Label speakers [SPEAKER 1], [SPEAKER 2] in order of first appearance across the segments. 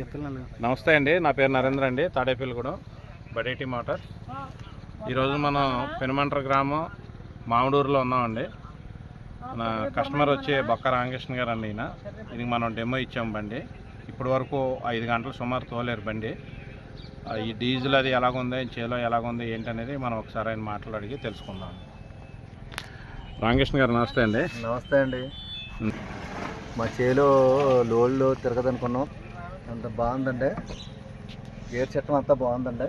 [SPEAKER 1] నమస్తే అండి నా పేరు నరేంద్ర అండి తాడేపల్లిగూడెం బడేటి మోటార్స్. ఈరోజు మనం పెనుమంట్ర గ్రామం మామిడూరులో ఉన్నామండి. మన కస్టమర్ వచ్చి బొక్క రామకృష్ణ గారు అండి ఈయన. ఇది మనం డెమో ఇచ్చాం బండి. ఇప్పటి వరకు ఐదు గంటలు సుమారు తోలేరు బండి. ఈ డీజిల్ అది ఎలాగుంది చేలో ఎలాగుంది ఏంటనేది మనం ఒకసారి ఆయన మాటలు అడిగి తెలుసుకుందాం. రామకృష్ణ గారు నమస్తే అండి.
[SPEAKER 2] నమస్తే అండి. మా చేలో లోళ్ళు తిరగదనుకున్నాం. అంత బాగుందండి గేర్ చట్టం అంతా బాగుందండి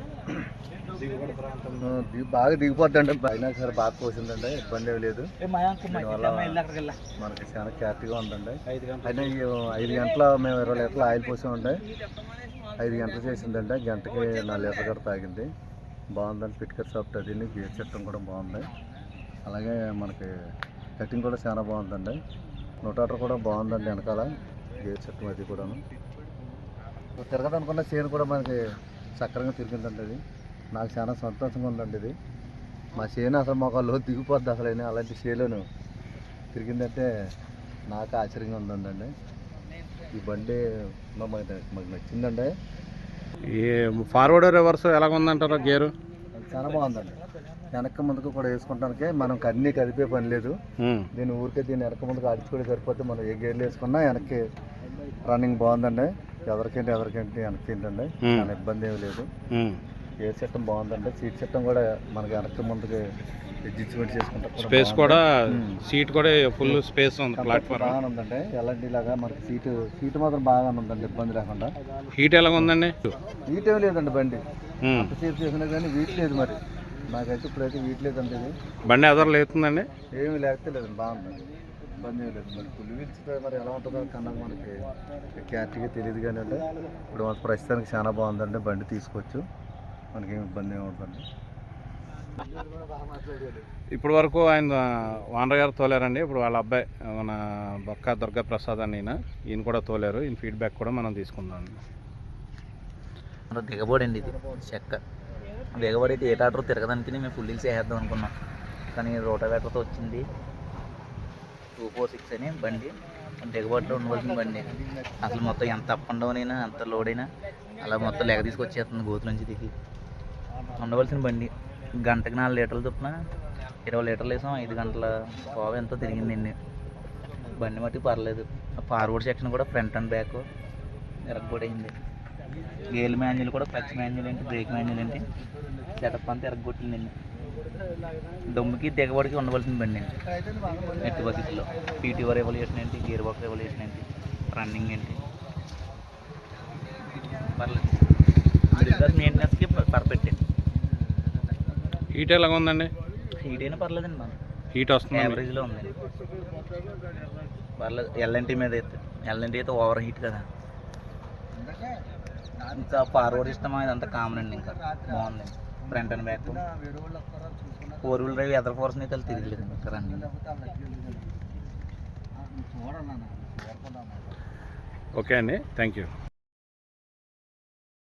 [SPEAKER 2] దిగు- బాగా దిగిపోద్దండి అయినా సరే బాగా కోసిందండి ఇబ్బంది ఏమీ లేదు. దీనివల్ల మనకి చాలా క్యారెక్ట్గా ఉందండి. అయినా ఐదు గంటల మేము ఇరవై లీటర్లు ఆయిల్ పోసామండి ఐదు గంటలు చేసిందండి గంటకి నాలుగు లీటర్ కూడా తాగింది. బాగుందండి పిట్కర్ సాఫ్ట్ అది గేర్ చట్టం కూడా బాగుంది. అలాగే మనకి కటింగ్ కూడా చాలా బాగుందండి. నూటాటర్ కూడా బాగుందండి వెనకాల గేర్ చట్టం అది కూడాను. తిరగదనుకున్న చైన్ కూడా మనకి చక్కరంగా తిరిగిందండి అది నాకు చాలా సంతోషంగా ఉందండి ఇది. మా చేను అసలు మాకు లో దిగిపోద్ది అసలు అయినా అలాంటి చేలోను తిరిగిందంటే నాకు ఆశ్చర్యంగా ఉందండి. ఈ బండి మాకు నచ్చిందండి.
[SPEAKER 1] ఈ ఫార్వర్డ్ రివర్స్ ఎలాగుందంటారు గేరు?
[SPEAKER 2] అది చాలా బాగుందండి. వెనక్కి ముందుకు కూడా వేసుకుంటానికి మనం అన్నీ కదిపే పని లేదు. దీని ఊరికే దీన్ని వెనక ముందుకు అడుచుకొని సరిపోతే మనం ఏ గేర్లు వేసుకున్నా వెనక్కి రన్నింగ్ బాగుందండి. ఎవరికేంటి ఎవరికేంటి వెనక్కి ఏంటండి. చాలా ఇబ్బంది ఏమి లేదు. గేర్ సిస్టమ్ బాగుందండి. సీట్ సిస్టమ్ కూడా మనకి వెనక్కి ముందుకి అడ్జస్ట్మెంట్ చేసుకుంటే
[SPEAKER 1] స్పేస్ కూడా. సీట్ కూడా ఫుల్ స్పేస్ ఉంది ప్లాట్ఫామ్
[SPEAKER 2] బాగానే ఉందండి ఎలాంటి లాగా మనకి సీటు సీటు మాత్రం బాగానే ఉందండి ఇబ్బంది లేకుండా.
[SPEAKER 1] హీట్ ఎలా ఉందండి
[SPEAKER 2] వీట్ ఏమి లేదండి బండి. ఎంతసేపు చేసినా కానీ వీట్ లేదు మరి. నాకైతే ఇప్పుడైతే వీట్ లేదండి ఇది.
[SPEAKER 1] బండి ఎదరు లేతుందండి
[SPEAKER 2] ఏమి లేకపోతే లేదండి బాగుందండి. ఇబ్బంది లేదు. మరి పులి వీల్చితే మరి ఎలా ఉంటుందో కన్నా మనకి క్యారెక్ట్గా తెలియదు కానీ అంటే ఇప్పుడు మన ప్రస్తుతానికి చాలా బాగుందండి బండి తీసుకోవచ్చు. మనకి ఏమి ఇబ్బంది ఏమి ఉంటుందండి
[SPEAKER 1] ఇప్పటి వరకు ఆయన వానర్ గారు తోలారండి. ఇప్పుడు వాళ్ళ అబ్బాయి మన బొక్క దుర్గా ప్రసాద్ అని ఈయన. ఈయన కూడా తోలారు. ఈయన ఫీడ్బ్యాక్ కూడా మనం తీసుకుందాం
[SPEAKER 3] దిగబడి అండి ఇది. చెక్క. దిగబడి అయితే ఏ టాటర్ తిరగడానికి మేము ఫుల్ వేసేద్దాం అనుకున్నాం. కానీ రోటావేటర్తో వచ్చింది. టూ ఫోర్ సిక్స్ అని బండి. దిగబాటులో ఉండవలసిన బండి. అసలు మొత్తం ఎంత అప్ అండ్ డౌన్ అయినా ఎంత లోడ్ అయినా అలా మొత్తం లెగ తీసుకొచ్చేస్తుంది గోతు నుంచి దిగి. ఉండవలసిన బండి. గంటకి నాలుగు లీటర్లు చొప్పున ఇరవై లీటర్లు వేసాం. ఐదు గంటల పావు ఎంతో తిరిగిందండి బండి మట్టి పర్లేదు. ఫార్వర్డ్ సెక్షన్ కూడా ఫ్రంట్ అండ్ బ్యాక్ ఎరగొడైంది గేల్ మాన్యుల్ కూడా క్లచ్ మాన్యుల్ ఏంటి బ్రేక్ మాన్యుల్ ఏంటి సెటప్ అంతా ఎరగొట్టిందండి దమ్ముకి దిగబడికి ఉండవలసిన బండి అండి. ఎట్టి బకెట్లో పీటీఓ రెవల్యూషన్ ఏంటి? గేర్ బాక్స్ రెవల్యూషన్ ఏంటి? రన్నింగ్ ఏంటి? పర్లేదు. మెయింటెనెన్స్కి పర్ఫెక్ట్. అండి
[SPEAKER 1] హీట్ ఎలా ఉందండి?
[SPEAKER 3] హీట్ అయినా పర్లేదండి మనం
[SPEAKER 1] హీట్ వస్తుంది
[SPEAKER 3] యావరేజ్లో ఉందండి పర్లేదు. ఎల్ఎన్టీ మీద అయితే ఎల్ఎన్టీ అయితే ఓవర్ హీట్ కదా. ఇంకా ఫార్వర్డ్ సిస్టమ్ ఇదంతా కామన్ అండి ఇంకా. బాగుంది. Front and back. Four wheel drive either force అయితే తిరగలేదు ఇంకా రన్నింగ్.
[SPEAKER 1] ఓకే అండి. Thank you.